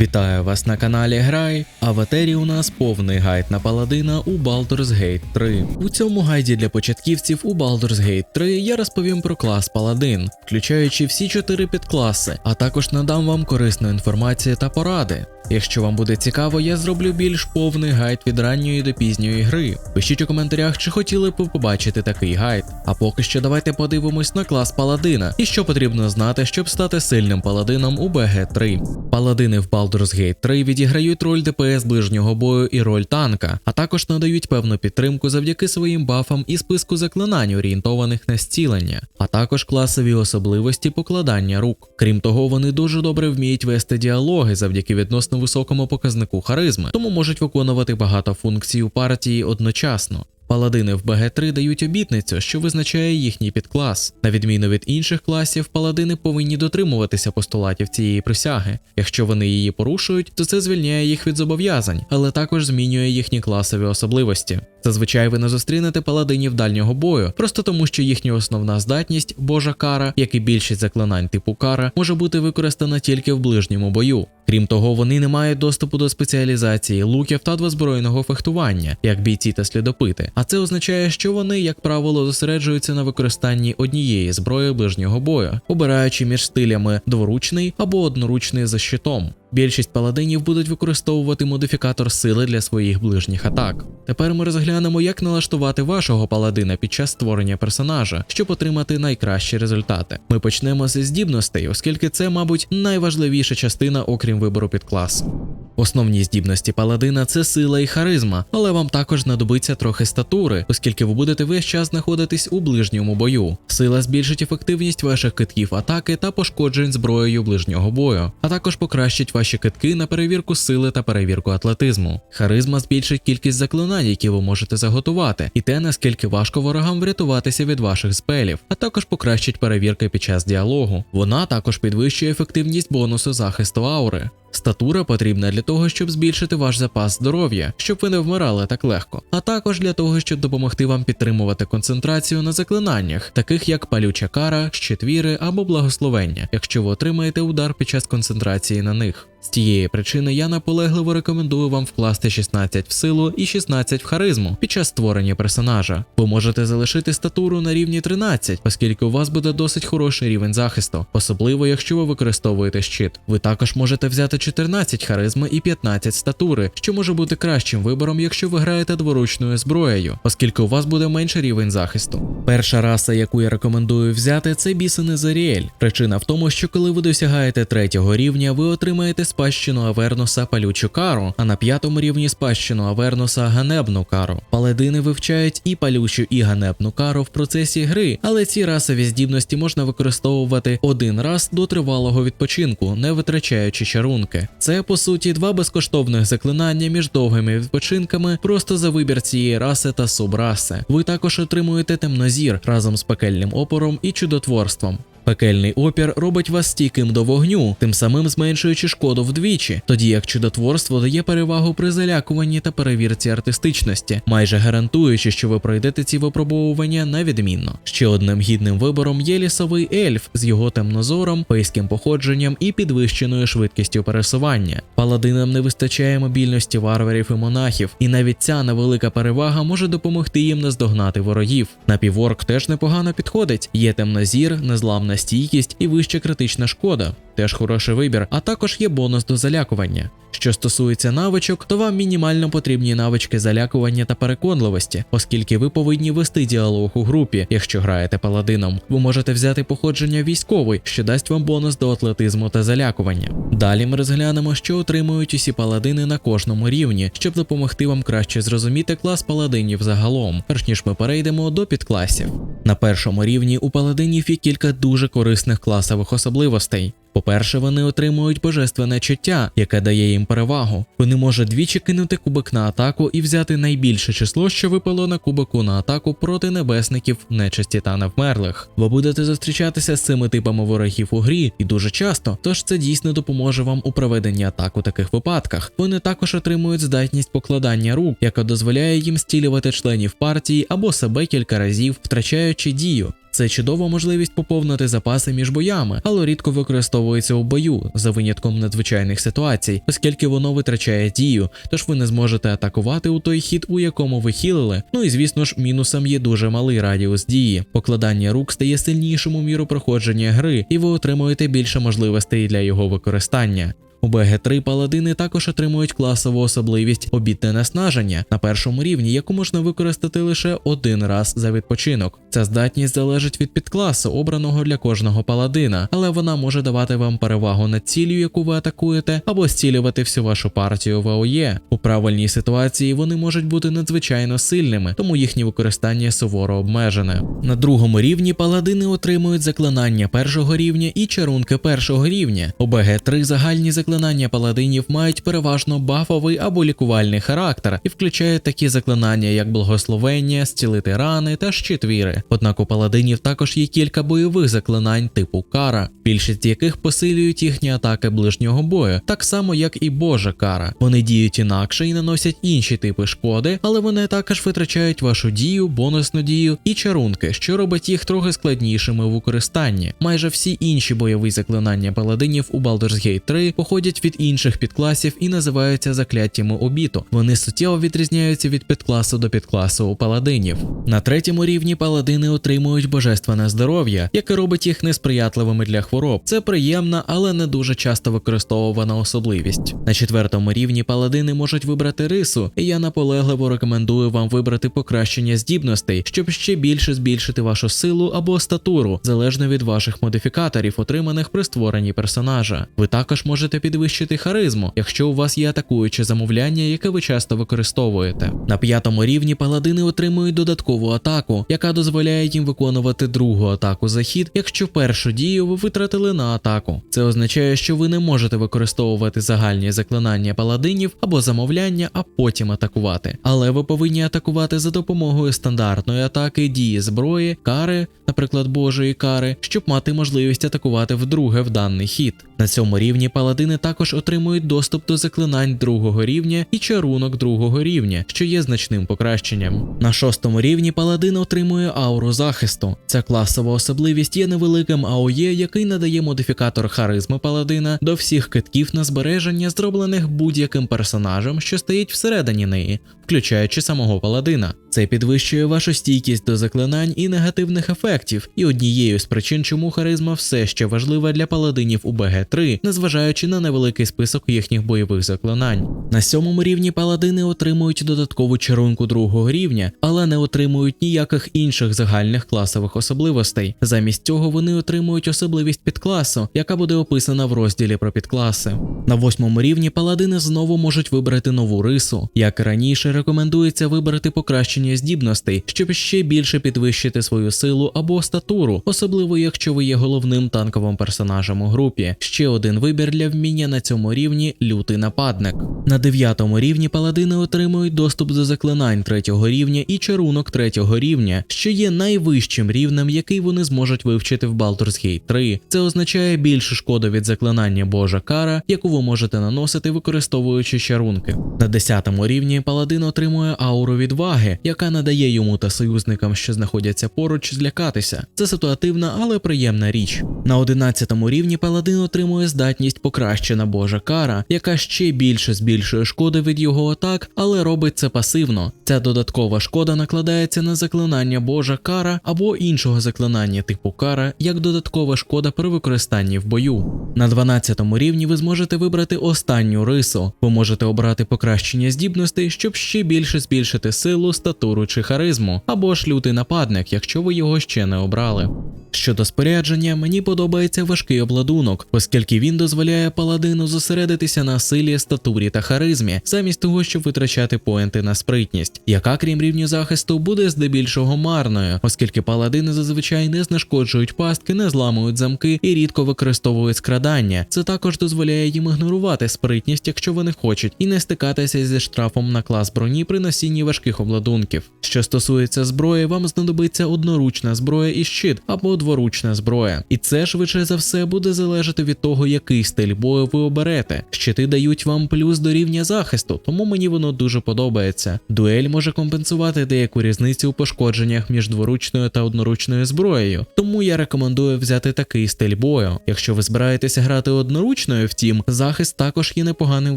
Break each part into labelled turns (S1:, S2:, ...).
S1: Вітаю вас на каналі Грай, а в етері у нас повний гайд на паладина у Baldur's Gate 3. У цьому гайді для початківців у Baldur's Gate 3 я розповім про клас Паладин, включаючи всі чотири підкласи, а також надам вам корисну інформацію та поради. Якщо вам буде цікаво, я зроблю більш повний гайд від ранньої до пізньої гри. Пишіть у коментарях, чи хотіли б ви побачити такий гайд. А поки що давайте подивимось на клас паладина і що потрібно знати, щоб стати сильним паладином у BG3. Паладини в Baldur's Gate 3 відіграють роль ДПС ближнього бою і роль танка, а також надають певну підтримку завдяки своїм бафам і списку заклинань, орієнтованих на зцілення, а також класові особливості покладання рук. Крім того, вони дуже добре вміють вести діалоги завдяки відносно високому показнику харизми, тому можуть виконувати багато функцій у партії одночасно. Паладини в БГ3 дають обітницю, що визначає їхній підклас. На відміну від інших класів, паладини повинні дотримуватися постулатів цієї присяги. Якщо вони її порушують, то це звільняє їх від зобов'язань, але також змінює їхні класові особливості. Зазвичай ви не зустрінете паладинів дальнього бою, просто тому що їхня основна здатність Божа кара, як і більшість заклинань типу кара, може бути використана тільки в ближньому бою. Крім того, вони не мають доступу до спеціалізації луків та двозбройного фехтування, як бійці та слідопити. А це означає, що вони, як правило, зосереджуються на використанні однієї зброї ближнього бою, обираючи між стилями дворучний або одноручний за щитом. Більшість паладинів будуть використовувати модифікатор сили для своїх ближніх атак. Тепер ми розглянемо, як налаштувати вашого паладина під час створення персонажа, щоб отримати найкращі результати. Ми почнемо зі здібностей, оскільки це, мабуть, найважливіша частина, окрім вибору підкласу. Основні здібності паладина це сила і харизма, але вам також знадобиться трохи статури, оскільки ви будете весь час знаходитись у ближньому бою. Сила збільшить ефективність ваших китків атаки та пошкоджень зброєю ближнього бою, а також покращить ваші китки на перевірку сили та перевірку атлетизму. Харизма збільшить кількість заклинань, які ви можете заготувати, і те, наскільки важко ворогам врятуватися від ваших спелів, а також покращить перевірки під час діалогу. Вона також підвищує ефективність бонусу захисту аури. Статура потрібна для того, щоб збільшити ваш запас здоров'я, щоб ви не вмирали так легко, а також для того, щоб допомогти вам підтримувати концентрацію на заклинаннях, таких як палюча кара, щитвіри або благословення, якщо ви отримаєте удар під час концентрації на них. З тієї причини я наполегливо рекомендую вам вкласти 16 в силу і 16 в харизму під час створення персонажа. Ви можете залишити статуру на рівні 13, оскільки у вас буде досить хороший рівень захисту, особливо якщо ви використовуєте щит. Ви також можете взяти 14 харизми і 15 статури, що може бути кращим вибором, якщо ви граєте дворучною зброєю, оскільки у вас буде менший рівень захисту. Перша раса, яку я рекомендую взяти, це бісини Заріель. Причина в тому, що коли ви досягаєте третього рівня, ви отримаєте спадщину Авернуса палючу кару, а на п'ятому рівні спадщину Авернуса ганебну кару. Паладини вивчають і палючу, і ганебну кару в процесі гри, але ці расові здібності можна використовувати один раз до тривалого відпочинку, не витрачаючи чарунки. Це по суті два безкоштовних заклинання між довгими відпочинками просто за вибір цієї раси та субраси. Ви також отримуєте темнозір разом з пекельним опором і чудотворством. Пекельний опір робить вас стійким до вогню, тим самим зменшуючи шкоду вдвічі, тоді як чудотворство дає перевагу при залякуванні та перевірці артистичності, майже гарантуючи, що ви пройдете ці випробовування на відмінно. Ще одним гідним вибором є лісовий ельф з його темнозором, пейським походженням і підвищеною швидкістю пересування. Паладинам не вистачає мобільності варварів і монахів, і навіть ця невелика перевага може допомогти їм наздогнати ворогів. Напіворк теж непогано підходить. Є темнозір, незламна стійкість і вища критична шкода. Теж хороший вибір, а також є бонус до залякування. Що стосується навичок, то вам мінімально потрібні навички залякування та переконливості, оскільки ви повинні вести діалог у групі, якщо граєте паладином. Ви можете взяти походження військовий, що дасть вам бонус до атлетизму та залякування. Далі ми розглянемо, що отримують усі паладини на кожному рівні, щоб допомогти вам краще зрозуміти клас паладинів загалом, перш ніж ми перейдемо до підкласів. На першому рівні у паладинів є кілька дуже корисних класових особливостей. По-перше, вони отримують божественне чуття, яке дає їм перевагу. Вони можуть двічі кинути кубик на атаку і взяти найбільше число, що випало на кубику на атаку проти небесників, нечисті та невмерлих. Ви будете зустрічатися з цими типами ворогів у грі і дуже часто, тож це дійсно допоможе вам у проведенні атак у таких випадках. Вони також отримують здатність покладання рук, яка дозволяє їм стілювати членів партії або себе кілька разів, втрачаючи дію. Це чудова можливість поповнити запаси між боями, але рідко використовується у бою за винятком надзвичайних ситуацій, оскільки воно витрачає дію, тож ви не зможете атакувати у той хід, у якому ви хілили. Ну і звісно ж, мінусом є дуже малий радіус дії. Покладання рук стає сильнішим у міру проходження гри, і ви отримуєте більше можливостей для його використання. У БГ3 паладини також отримують класову особливість обітне наснаження на першому рівні, яку можна використати лише один раз за відпочинок. Ця здатність залежить від підкласу, обраного для кожного паладина, але вона може давати вам перевагу над ціллю, яку ви атакуєте, або зцілювати всю вашу партію в АОЄ. У правильній ситуації вони можуть бути надзвичайно сильними, тому їхнє використання суворо обмежене. На другому рівні паладини отримують заклинання першого рівня і чарунки першого рівня. У БГ3 загальні заклинання паладинів мають переважно бафовий або лікувальний характер і включають такі заклинання, як благословення, зцілити рани та щитвіри. Однак у паладинів також є кілька бойових заклинань типу кара, більшість яких посилюють їхні атаки ближнього бою, так само як і Божа кара. Вони діють інакше і наносять інші типи шкоди, але вони також витрачають вашу дію, бонусну дію і чарунки, що робить їх трохи складнішими у використанні. Майже всі інші бойові заклинання паладинів у Baldur's Gate 3 походять від інших підкласів і називаються закляттями обіту. Вони суттєво відрізняються від підкласу до підкласу у паладинів. На третьому рівні паладини отримують божественне здоров'я, яке робить їх несприятливими для хвороб. Це приємна, але не дуже часто використовувана особливість. На четвертому рівні паладини можуть вибрати рису, і я наполегливо рекомендую вам вибрати покращення здібностей, щоб ще більше збільшити вашу силу або статуру, залежно від ваших модифікаторів, отриманих при створенні персонажа. Ви також можете підвищити харизму, якщо у вас є атакуюче замовляння, яке ви часто використовуєте. На п'ятому рівні паладини отримують додаткову атаку, яка дозволяє їм виконувати другу атаку за хід, якщо першу дію ви витратили на атаку. Це означає, що ви не можете використовувати загальні заклинання паладинів або замовляння, а потім атакувати. Але ви повинні атакувати за допомогою стандартної атаки, дії зброї, кари, наприклад, Божої кари, щоб мати можливість атакувати вдруге в даний хід. На цьому рівні паладини також отримують доступ до заклинань другого рівня і чарунок другого рівня, що є значним покращенням. На шостому рівні паладин отримує ауру захисту. Ця класова особливість є невеликим АОЄ, який надає модифікатор харизми паладина до всіх китків на збереження, зроблених будь-яким персонажем, що стоїть всередині неї, включаючи самого паладина. Це підвищує вашу стійкість до заклинань і негативних ефектів, і однією з причин, чому харизма все ще важлива для паладинів у БГ3, незважаючи на невеликий список їхніх бойових заклинань. На сьомому рівні паладини отримують додаткову чарунку другого рівня, але не отримують ніяких інших загальних класових особливостей. Замість цього вони отримують особливість підкласу, яка буде описана в розділі про підкласи. На восьмому рівні паладини знову можуть вибрати нову рису. Як і раніше, рекомендується вибрати покращення здібностей, щоб ще більше підвищити свою силу або статуру, особливо якщо ви є головним танковим персонажем у групі. Ще один вибір для вміння на цьому рівні лютий нападник. На дев'ятому рівні паладини отримують доступ до заклинань третього рівня і чарунок третього рівня, що є найвищим рівнем, який вони зможуть вивчити в Baldur's Gate 3. Це означає більшу шкоду від заклинання Божа кара, яку ви можете наносити, використовуючи чарунки. На десятому рівні паладин отримує ауру відваги, яка надає йому та союзникам, що знаходяться поруч, злякатися. Це ситуативна, але приємна річ. На одинадцятому рівні паладин отримує здатність покращена Божа кара, яка ще більше збільшує шкоди від його атак, але робить це пасивно. Ця додаткова шкода накладається на заклинання Божа кара або іншого заклинання типу кара, як додаткова шкода при використанні в бою. На 12 рівні ви зможете вибрати останню рису. Ви можете обрати покращення здібностей, щоб ще більше збільшити силу, статуру чи харизму, або ж лютий нападник, якщо ви його ще не обрали. Щодо спорядження, мені подобається важкий обладунок, оскільки він дозволяє паладину зосередитися на силі, статурі та харизмі, замість того, щоб витрачати поінти на спритність, яка, крім рівню захисту, буде здебільшого марною, оскільки паладини зазвичай не знешкоджують пастки, не зламують замки і рідко використовують скрадання. Це також дозволяє їм ігнорувати спритність, якщо вони хочуть, і не стикатися зі штрафом на клас броні. Броні при носінні важких обладунків. Що стосується зброї, вам знадобиться одноручна зброя і щит або дворучна зброя. І це швидше за все буде залежати від того, який стиль бою ви оберете. Щити дають вам плюс до рівня захисту, тому мені воно дуже подобається. Дуель може компенсувати деяку різницю у пошкодженнях між дворучною та одноручною зброєю, тому я рекомендую взяти такий стиль бою. Якщо ви збираєтеся грати одноручною, втім, захист також є непоганим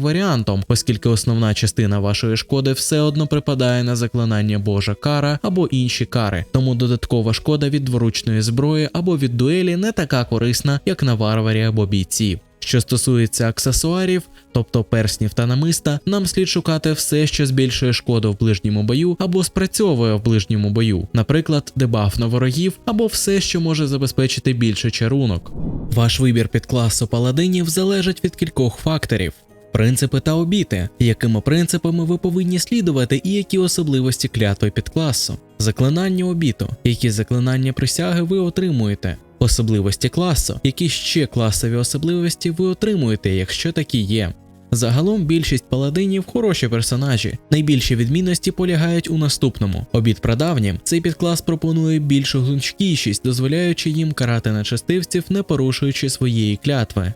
S1: варіантом, оскільки основна частина вашої шкоди все одно припадає на заклинання Божа кара або інші кари, тому додаткова шкода від дворучної зброї або від дуелі не така корисна, як на варварі або бійці. Що стосується аксесуарів, тобто перснів та намиста, нам слід шукати все, що збільшує шкоду в ближньому бою або спрацьовує в ближньому бою, наприклад, дебаф на ворогів або все, що може забезпечити більше чарунок. Ваш вибір під класу паладинів залежить від кількох факторів. Принципи та обіти, якими принципами ви повинні слідувати, і які особливості клятви підкласу, заклинання обіту, які заклинання присяги ви отримуєте, особливості класу, які ще класові особливості ви отримуєте, якщо такі є. Загалом більшість паладинів хороші персонажі. Найбільші відмінності полягають у наступному: обід прадавнім цей підклас пропонує більшу гнучкішість, дозволяючи їм карати нечестивців, не порушуючи своєї клятви.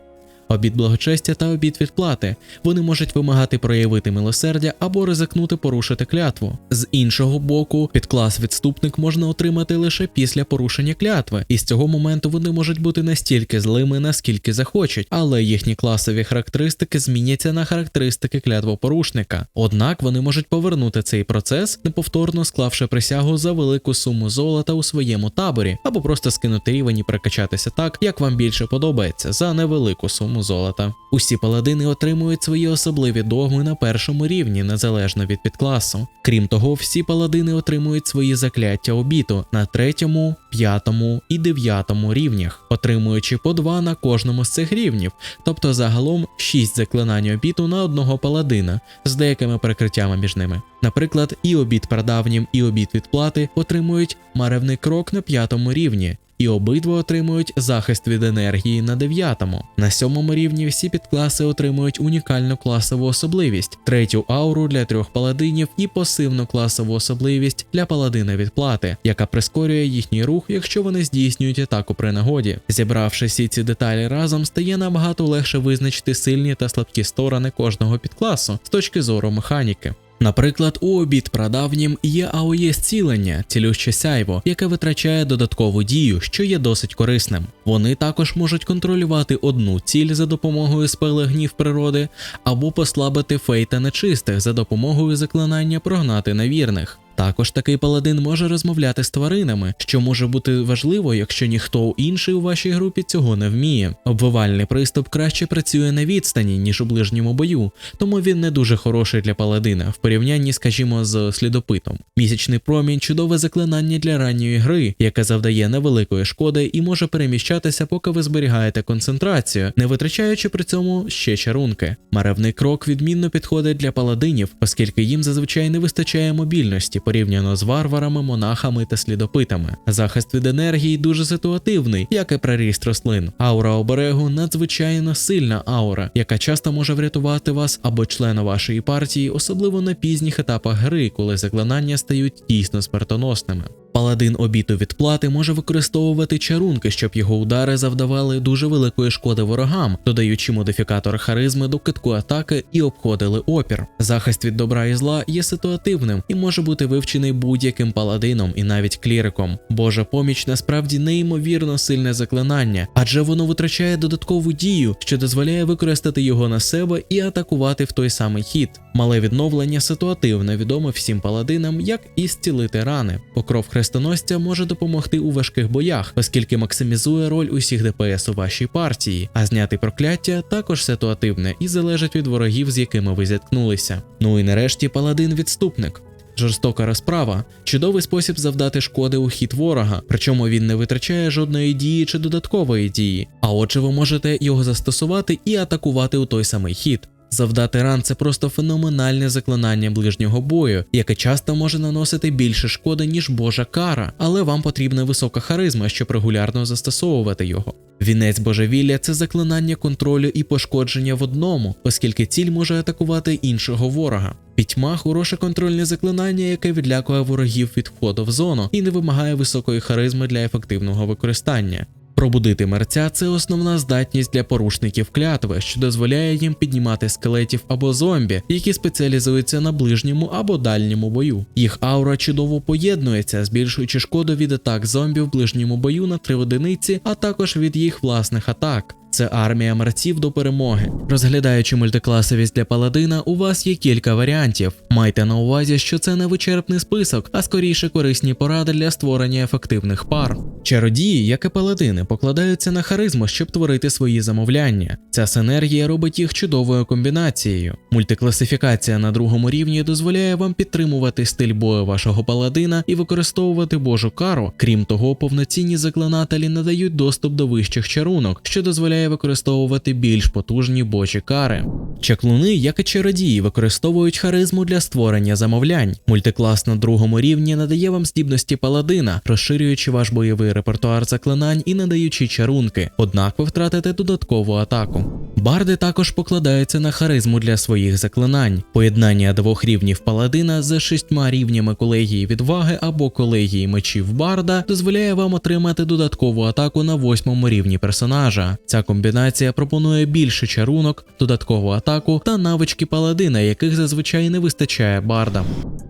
S1: Обід благочестя та обід відплати. Вони можуть вимагати проявити милосердя або ризикнути порушити клятву. З іншого боку, підклас відступник можна отримати лише після порушення клятви, і з цього моменту вони можуть бути настільки злими, наскільки захочуть, але їхні класові характеристики зміняться на характеристики клятвопорушника. Однак вони можуть повернути цей процес, неповторно склавши присягу за велику суму золота у своєму таборі, або просто скинути рівень і прокачатися так, як вам більше подобається, за невелику суму золота. Усі паладини отримують свої особливі догми на першому рівні, незалежно від підкласу. Крім того, всі паладини отримують свої закляття обіту на третьому, п'ятому і дев'ятому рівнях, отримуючи по два на кожному з цих рівнів, тобто загалом 6 заклинань обіту на одного паладина з деякими перекриттями між ними. Наприклад, і обід прадавнім, і обід відплати отримують маревний крок на п'ятому рівні. І обидва отримують захист від енергії на дев'ятому. На сьомому рівні всі підкласи отримують унікальну класову особливість, третю ауру для трьох паладинів і пасивну класову особливість для паладина відплати, яка прискорює їхній рух, якщо вони здійснюють атаку при нагоді. Зібравши всі ці деталі разом, стає набагато легше визначити сильні та слабкі сторони кожного підкласу з точки зору механіки. Наприклад, у обід прадавнім є АОЄ зцілення, цілюще сяйво, яке витрачає додаткову дію, що є досить корисним. Вони також можуть контролювати одну ціль за допомогою спели гнів природи, або послабити фейта нечистих за допомогою заклинання прогнати невірних. Також такий паладин може розмовляти з тваринами, що може бути важливо, якщо ніхто інший у вашій групі цього не вміє. Обвивальний приступ краще працює на відстані, ніж у ближньому бою, тому він не дуже хороший для паладина в порівнянні, скажімо, з слідопитом. Місячний промінь чудове заклинання для ранньої гри, яке завдає невеликої шкоди і може переміщатися, поки ви зберігаєте концентрацію, не витрачаючи при цьому ще чарунки. Маревний крок відмінно підходить для паладинів, оскільки їм зазвичай не вистачає мобільності порівняно з варварами, монахами та слідопитами. Захист від енергії дуже ситуативний, як і приріст рослин. Аура оберегу надзвичайно сильна аура, яка часто може врятувати вас або члена вашої партії, особливо на пізніх етапах гри, коли заклинання стають дійсно смертоносними. Паладин обіту відплати може використовувати чарунки, щоб його удари завдавали дуже великої шкоди ворогам, додаючи модифікатор харизми до китку атаки і обходили опір. Захист від добра і зла є ситуативним і може бути вивчений будь-яким паладином і навіть кліриком. Божа поміч насправді неймовірно сильне заклинання, адже воно витрачає додаткову дію, що дозволяє використати його на себе і атакувати в той самий хід. Мале відновлення ситуативне, відоме всім паладинам, як і зцілити рани. Покров хрестоносця може допомогти у важких боях, оскільки максимізує роль усіх ДПС у вашій партії, а зняти прокляття також ситуативне і залежить від ворогів, з якими ви зіткнулися. Ну і нарешті паладин-відступник. Жорстока розправа чудовий спосіб завдати шкоди у хід ворога, причому він не витрачає жодної дії чи додаткової дії. А отже, ви можете його застосувати і атакувати у той самий хід. Завдати ран це просто феноменальне заклинання ближнього бою, яке часто може наносити більше шкоди, ніж Божа кара, але вам потрібна висока харизма, щоб регулярно застосовувати його. Вінець божевілля це заклинання контролю і пошкодження в одному, оскільки ціль може атакувати іншого ворога. Пітьма хороше контрольне заклинання, яке відлякує ворогів від входу в зону і не вимагає високої харизми для ефективного використання. Пробудити мерця це основна здатність для порушників клятви, що дозволяє їм піднімати скелетів або зомбі, які спеціалізуються на ближньому або дальньому бою. Їх аура чудово поєднується, збільшуючи шкоду від атак зомбі в ближньому бою на три одиниці, а також від їх власних атак. Це армія мерців до перемоги. Розглядаючи мультикласовість для паладина, у вас є кілька варіантів. Майте на увазі, що це не вичерпний список, а скоріше корисні поради для створення ефективних пар. Чародії, як і паладини, покладаються на харизму, щоб творити свої замовляння. Ця синергія робить їх чудовою комбінацією. Мультикласифікація на другому рівні дозволяє вам підтримувати стиль бою вашого паладина і використовувати божу кару. Крім того, повноцінні заклинателі надають доступ до вищих чарунок, що дозволяє використовувати більш потужні божі кари. Чаклуни, як і чародії, використовують харизму для створення замовлянь. Мультиклас на другому рівні надає вам здібності паладина, розширюючи ваш бойовий репертуар заклинань і надаючи чарунки, однак ви втратите додаткову атаку. Барди також покладаються на харизму для своїх заклинань. Поєднання двох рівнів паладина з шістьма рівнями колегії відваги або колегії мечів барда дозволяє вам отримати додаткову атаку на восьмому рівні персонажа. Ця комбінація пропонує більше чарунок, додаткову атаку та навички паладина, яких зазвичай не вистачає бардам.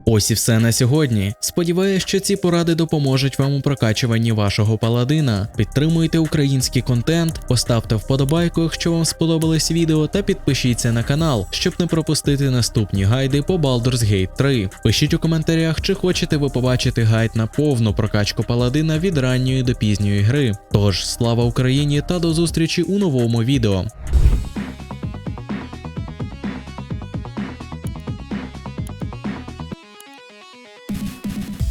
S1: Ось і все на сьогодні. Сподіваюсь, що ці поради допоможуть вам у прокачуванні вашого паладина. Підтримуйте український контент, поставте вподобайку, якщо вам сподобалось відео, та підпишіться на канал, щоб не пропустити наступні гайди по Baldur's Gate 3. Пишіть у коментарях, чи хочете ви побачити гайд на повну прокачку паладина від ранньої до пізньої гри. Тож, слава Україні та до зустрічі у новому відео.